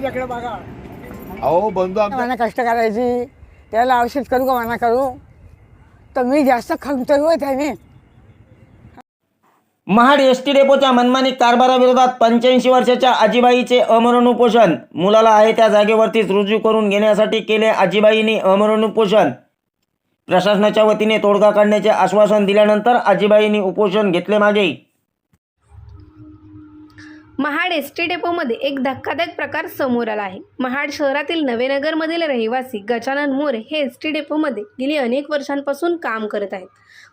माझ्याकडे बघा. अहो बंधू मला कष्ट करायची. त्याला औषध करू का म्हणा करू? तर मी जास्त खंगतोय होय त्याने. महाड एस टी डेपोच्या मनमानी कारभाराविरोधात पंच्याऐंशी वर्षाच्या आजीबाईचे अमरण उपोषण मुलाला आहे त्या जागेवरतीच रुजू करून घेण्यासाठी केले आजीबाईंनी अमरण उपोषण प्रशासनाच्या वतीने तोडगा काढण्याचे आश्वासन दिल्यानंतर आजीबाईंनी उपोषण घेतले मागे. महाड एस टी डेपोमध्ये एक धक्कादायक प्रकार समोर आला आहे. महाड शहरातील नवेनगरमधील रहिवासी गजानन मोरे हे एस टी डेपोमध्ये गेली अनेक वर्षांपासून काम करत आहेत.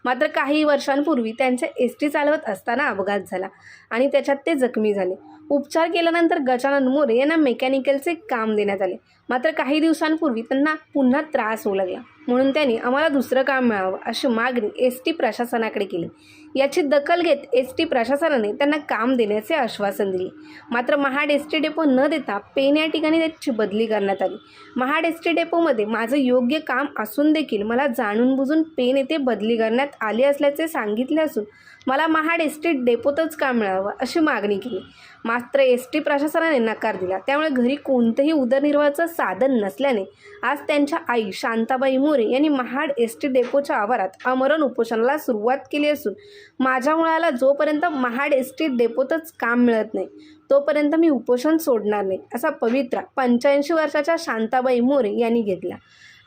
मात्र काही वर्षांपूर्वी त्यांचे एस टी चालवत असताना अपघात झाला आणि त्याच्यात ते जखमी झाले. उपचार केल्यानंतर गजानन मोरे यांना मेकॅनिकलचे काम देण्यात आले. मात्र काही दिवसांपूर्वी त्यांना पुन्हा त्रास होऊ लागला. म्हणून त्यांनी आम्हाला दुसरं काम मिळावं अशी मागणी एस टी प्रशासनाकडे केली. याची दखल घेत एस टी प्रशासनाने त्यांना काम देण्याचे आश्वासन दिले. मात्र महाड एस टी डेपो न देता पेन या ठिकाणी त्याची बदली करण्यात आली. महाड एस टी डेपोमध्ये माझं योग्य काम असून देखील मला जाणून बुजून पेन येथे बदली करण्यात आली असल्याचे सांगितले असून मला महाड एस टी डेपोतच काम मिळावं अशी मागणी केली. मात्र एस टी प्रशासनाने नकार दिला. त्यामुळे घरी कोणतंही उदरनिर्वाहाचं साधन नसल्याने आज त्यांच्या आई शांताबाई मोरे यांनी महाड एस टी डेपोच्या आवारात आमरण उपोषणाला सुरुवात केली असून माझ्या मुलाला जोपर्यंत महाड एस टी डेपोतच काम मिळत नाही तोपर्यंत मी उपोषण सोडणार नाही असा पवित्रा पंच्याऐंशी वर्षाच्या शांताबाई मोरे यांनी घेतला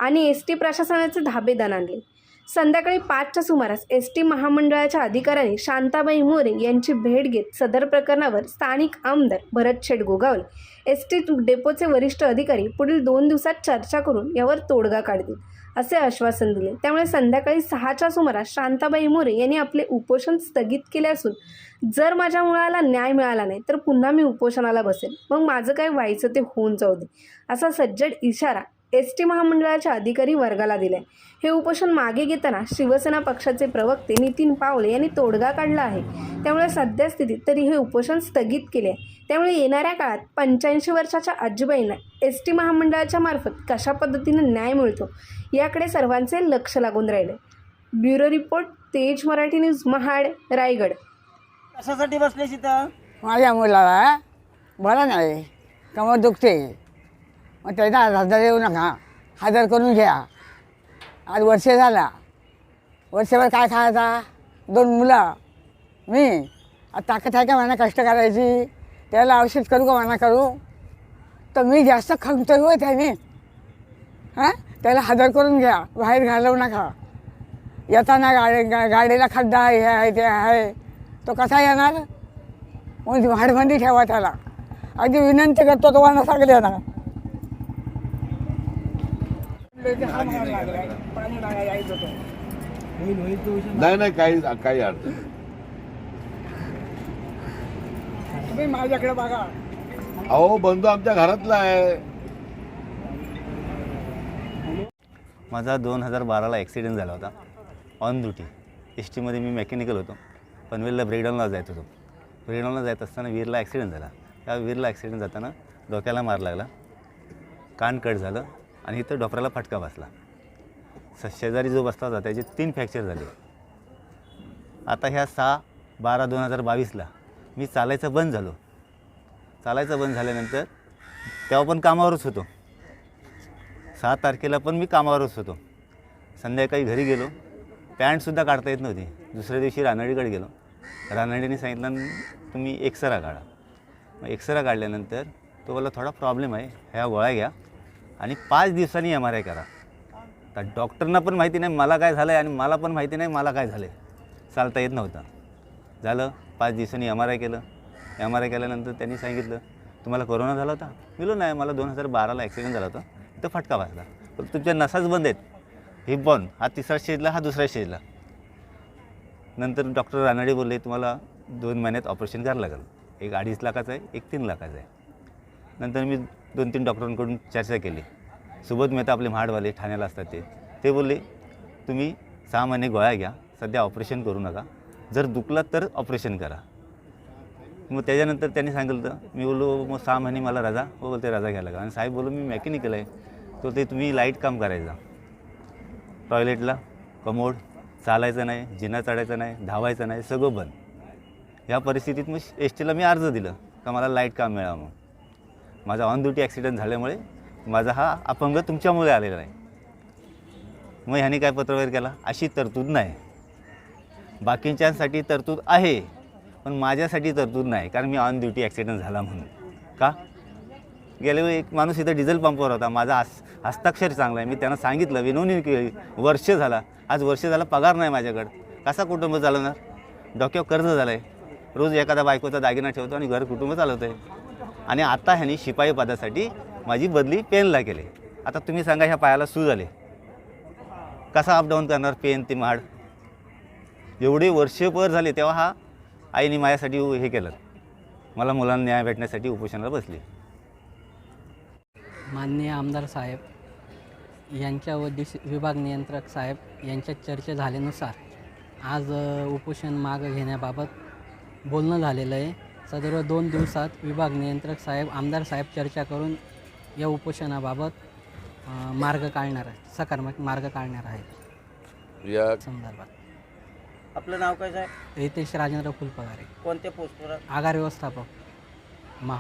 आणि एस टी प्रशासनाचे धाबेदान आणले. संध्याकाळी पाचच्या सुमारास एस टी महामंडळाच्या अधिकाऱ्यांनी शांताबाई मोरे यांची भेट घेत सदर प्रकरणावर स्थानिक आमदार भरत शेठ गोगावले. एस टी डेपोचे वरिष्ठ अधिकारी पुढील दोन दिवसात चर्चा करून यावर तोडगा काढतील असे आश्वासन दिले. त्यामुळे संध्याकाळी सहाच्या सुमारास शांताबाई मोरे यांनी आपले उपोषण स्थगित केले असून जर माझ्या मुलाला न्याय मिळाला नाही तर पुन्हा मी उपोषणाला बसेल. मग माझं काय व्हायचं ते होऊन जाऊ दे असा सज्जड इशारा एस टी महामंडळाच्या अधिकारी वर्गाला दिलाय हे उपोषण मागे घेताना शिवसेना पक्षाचे प्रवक्ते नितीन पावले यांनी तोडगा काढला आहे. त्यामुळे सद्यस्थितीत तरी हे उपोषण स्थगित केले. आहे त्यामुळे येणाऱ्या काळात पंच्याऐंशी वर्षाच्या आजीबाईंना एस टी महामंडळाच्या मार्फत कशा पद्धतीने न्याय मिळतो याकडे सर्वांचे लक्ष लागून राहिले. ब्युरो रिपोर्ट तेज मराठी न्यूज महाड रायगड. कशासाठी बसले तिथं माझ्या मुलाला बरं नाही कमर दुखते. मग त्याचा हजार येऊ नका. हजर करून घ्या. आज वर्ष झाला. वर्षभर काय खायचा? दोन मुलं. मी? आता ताकद आहे का म्हणा कष्ट करायची? त्याला औषध करू का म्हणा करू? तर मी जास्त खंगतोय होय त्याने. हां? त्याला हजर करून घ्या. बाहेर घालवू नका. येताना गाडी गा गाडीला खड्डा आहे हे आहे ते आहे. तो कसा येणार? म्हणजे मग वाढबंदी ठेवा त्याला. अगदी विनंती करतो तो तुम्हाला सांगले ना नाही नाही काही काही. तुम्ही माझ्याकडे बघा. अहो बंधू आमच्या घरातला आहे. माझा दोन हजार बाराला ॲक्सिडेंट झाला होता. ऑन ड्युटी एस टीमध्ये मी मेकॅनिकल होतो. पनवेलला ब्रेकडाऊनला जात होतो. ब्रेकडाऊनला जात असताना वीरला ॲक्सिडेंट झाला. त्या वीरला ॲक्सिडेंट जाताना डोक्याला मार लागला. कान कट झालं. आणि इथं डॉक्टरला फटका बसला. स शेजारी जो बसला होता त्याचे तीन फ्रॅक्चर झाले. आता ह्या सहा बारा दोन हजार बावीसला मी चालायचं बंद झालो. चालायचं बंद झाल्यानंतर तेव्हा पण कामावरच होतो. सहा तारखेला पण मी कामावरच होतो. संध्याकाळी घरी गेलो. पॅन्टसुद्धा काढता येत नव्हती. दुसऱ्या दिवशी रानडीकडे गेलो. रानडीने सांगितलं तुम्ही एक्सरा काढा. मग एक्सरा काढल्यानंतर तो मला थोडा प्रॉब्लेम आहे. ह्या गोळ्या घ्या. आणि पाच दिवसांनी एम आर आय करा. तर डॉक्टरना पण माहिती नाही मला काय झालं आहे आणि मला पण माहिती नाही मला काय झालं आहे चालता येत नव्हतं. झालं पाच दिवसांनी एम आर आय केलं. एम आर आय केल्यानंतर त्यांनी सांगितलं तुम्हाला कोरोना झाला होता? मिलो नाही मला दोन हजार बाराला ॲक्सिडेंट झाला होता. तर फटका बसला. पण तुमच्या नसाच बंद आहेत. हिप बॉन हा तिसरा स्टेजला हा दुसऱ्या स्टेजला नंतर डॉक्टर रानडे बोलले तुम्हाला दोन महिन्यात ऑपरेशन करायला लागेल. एक अडीच लाखाचं आहे एक तीन लाखाचं आहे. नंतर मी दोन तीन डॉक्टरांकडून चर्चा केली. सुबोध मेहता आपले महाडवाले ठाण्याला असतात ते. ते बोलले तुम्ही सहा महिने गोळ्या घ्या सध्या ऑपरेशन करू नका. जर दुखला तर ऑपरेशन करा. मग त्याच्यानंतर त्यांनी सांगितलं मी बोललो मग सहा महिने मला रजा. हो बोलते रजा घ्यायला का आणि साहेब बोललो मी मेकॅनिकल आहे. तो ते तुम्ही लाइट काम करायचा. टॉयलेटला कमोड चालायचं नाही जिना चढायचं नाही धावायचं नाही सगळं बंद. ह्या परिस्थितीत मग एस टीला मी अर्ज दिलं का मला लाइट काम मिळावं मग माझा ऑन ड्युटी ॲक्सिडेंट झाल्यामुळे माझा हा अपंग तुमच्यामुळे आलेला आहे मग ह्याने काय पत्रव्यवहार केला? अशी तरतूद नाही. बाकीच्यांसाठी तरतूद आहे पण माझ्यासाठी तरतूद नाही कारण मी ऑन ड्युटी ॲक्सिडेंट झाला म्हणून. का? गेल्या वेळी एक माणूस इथं डिझेल पंपावर होता. माझा हस् हस्ताक्षर चांगला आहे. मी त्यांना सांगितलं विनवणी केली. वर्ष झाला. आज वर्ष झाला पगार नाही माझ्याकडं. कसा कुटुंब चालवणार? डोक्यावर कर्ज झालं आहे रोज एखादा बायकोचा दागिना ठेवतो आणि घर कुटुंब चालवतं आहे आणि आता ह्याने शिपाई पदासाठी माझी बदली पेनला केली. आता तुम्ही सांगा ह्या पायाला सू झाले कसा अपडाऊन करणार पेन ते महाड एवढे वर्षभर झाले तेव्हा हा आईने माझ्यासाठी हे केलं. मला मुलांना न्याय भेटण्यासाठी उपोषणाला बसली. माननीय आमदार साहेब यांच्या व डिस विभाग नियंत्रक साहेब यांच्या चर्चा झाल्यानुसार आज उपोषण मागं घेण्याबाबत बोलणं झालेलं आहे. सदर दोन दिवसात विभाग नियंत्रक साहेब आमदार साहेब चर्चा करून या उपोषणाबाबत मार्ग काढणार आहे सकारात्मक मार्ग काढणार आहेत. या संदर्भात. आपलं नाव काय साहेब? रितेश राजेंद्र फुलपगारे. कोणत्या पोस्टवर? आगार व्यवस्थापक. महा